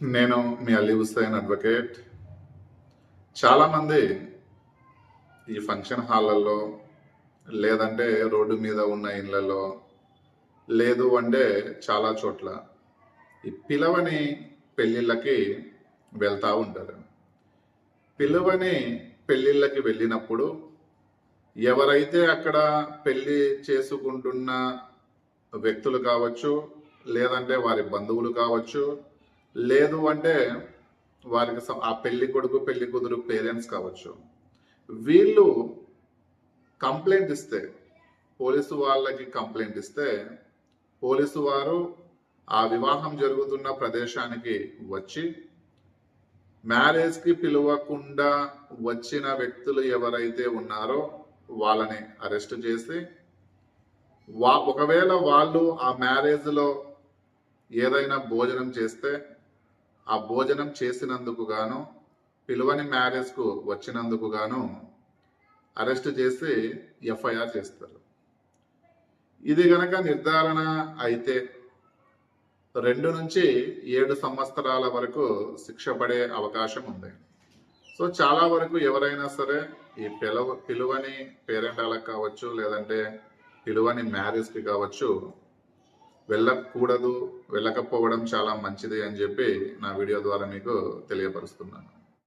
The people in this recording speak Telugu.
నేను మీ అలీ హుస్సేన్ అడ్వకేట్ చాలామంది ఈ ఫంక్షన్ హాళ్ళల్లో లేదంటే రోడ్డు మీద ఉన్న ఇళ్ళల్లో లేదు అంటే చాలా చోట్ల ఈ పిలవని పెళ్ళిళ్ళకి వెళ్తూ ఉంటారు. పిలువని పెళ్ళిళ్ళకి వెళ్ళినప్పుడు ఎవరైతే అక్కడ పెళ్ళి చేసుకుంటున్న వ్యక్తులు కావచ్చు లేదంటే వారి బంధువులు కావచ్చు లేదు అంటే వారికి ఆ పెళ్ళి కొడుకు పెళ్ళి కూతురు పేరెంట్స్ కావచ్చు. వీళ్ళు కంప్లైంట్ ఇస్తే పోలీసు వాళ్ళకి కంప్లైంట్ ఇస్తే పోలీసు వారు ఆ వివాహం జరుగుతున్న ప్రదేశానికి వచ్చి మ్యారేజ్కి పిలవకుండా వచ్చిన వ్యక్తులు ఎవరైతే ఉన్నారో వాళ్ళని అరెస్ట్ చేసి వా ఒకవేళ వాళ్ళు ఆ మ్యారేజ్లో ఏదైనా భోజనం చేస్తే ఆ భోజనం చేసినందుకు గాను పిలువని మ్యారేజ్కు వచ్చినందుకు గాను అరెస్ట్ చేసి ఎఫ్ఐఆర్ చేస్తారు. ఇది గనక నిర్ధారణ అయితే రెండు నుంచి ఏడు సంవత్సరాల వరకు శిక్ష పడే అవకాశం ఉంది. సో చాలా వరకు ఎవరైనా సరే ఈ పిలవ పిలువని పేరెంటాలకు కావచ్చు లేదంటే పిలువని మ్యారేజ్కి కావచ్చు వెళ్ళకూడదు వెళ్ళకపోవడం చాలా మంచిది అని చెప్పి నా వీడియో ద్వారా మీకు తెలియపరుస్తున్నాను.